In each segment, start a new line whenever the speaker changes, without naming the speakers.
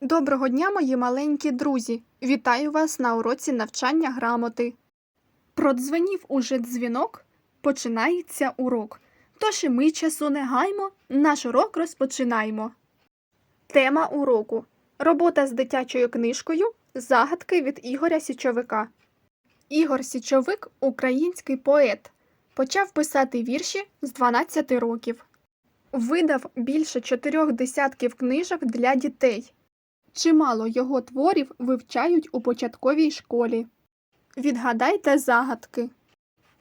Доброго дня, мої маленькі друзі! Вітаю вас на уроці навчання грамоти. Продзвенів уже дзвінок, починається урок. Тож і ми часу не гаймо, наш урок розпочинаємо. Тема уроку Робота з дитячою книжкою Загадки від Ігоря Січовика. Ігор Січовик український поет. Почав писати вірші з 12 років. Видав більше чотирьох десятків книжок для дітей. Чимало його творів вивчають у початковій школі. Відгадайте загадки.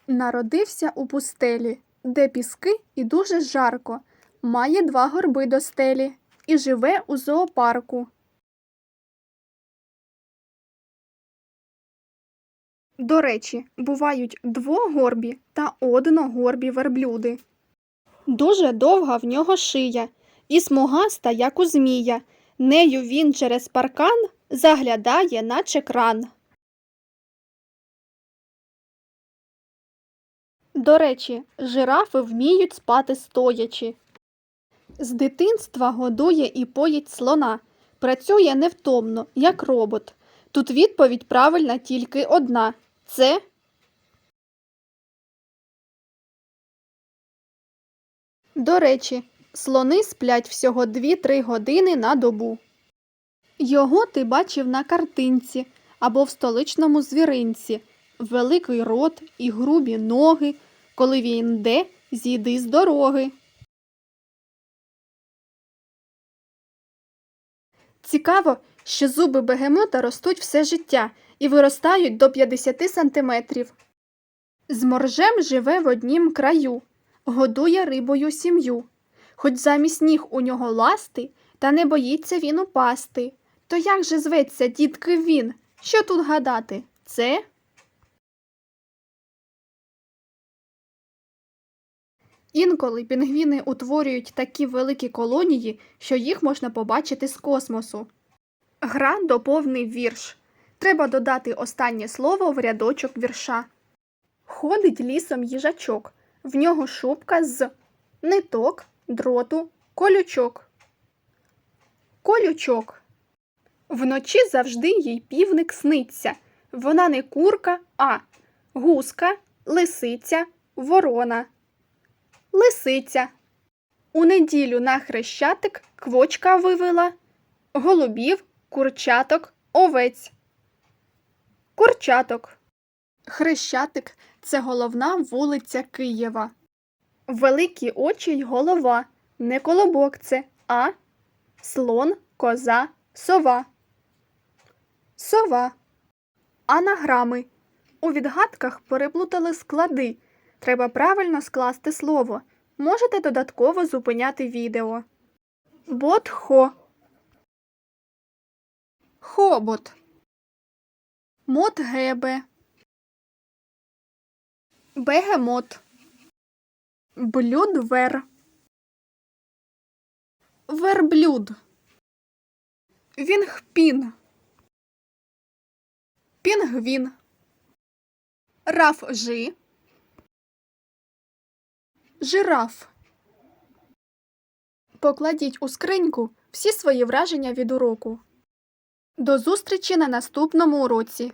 Народився у пустелі, де піски і дуже жарко. Має два горби до стелі і живе у зоопарку. До речі, бувають двогорбі та одногорбі верблюди. Дуже довга в нього шия і смугаста, як у змія. Нею він через паркан заглядає, наче кран. До речі, жирафи вміють спати стоячи. З дитинства годує і поїть слона. Працює невтомно, як робот. Тут відповідь правильна тільки одна. Це До речі, слони сплять всього 2-3 години на добу. Його ти бачив на картинці або в столичному звіринці. Великий рот і грубі ноги. Коли він йде, зійди з дороги. Цікаво, що зуби бегемота ростуть все життя і виростають до 50 сантиметрів. З моржем живе в однім краю, годує рибою сім'ю. Хоч замість ніг у нього ласти, та не боїться він упасти. То як же зветься, дітки, він? Що тут гадати? Це? Інколи пінгвіни утворюють такі великі колонії, що їх можна побачити з космосу. Гра доповнив вірш. Треба додати останнє слово в рядочок вірша. Ходить лісом їжачок. В нього шубка з ниток, дроту, колючок. Колючок. Вночі завжди їй півник сниться. Вона не курка, а гуска, лисиця, ворона. Лисиця. У неділю на хрещатик квочка вивела голубів, курчаток, овець. Курчаток. Хрещатик це головна вулиця Києва. Великі очі й голова. Не колобок це, а слон, коза, сова. Сова. Анаграми. У відгадках переплутали склади. Треба правильно скласти слово. Можете додатково зупиняти відео. Ботхо. Хобот. Мотгебе. Бегемот. Блюдвер. Верблюд. Вінгпін. Пінгвін. Рафжи. Жираф. Покладіть у скриньку всі свої враження від уроку. До зустрічі на наступному уроці.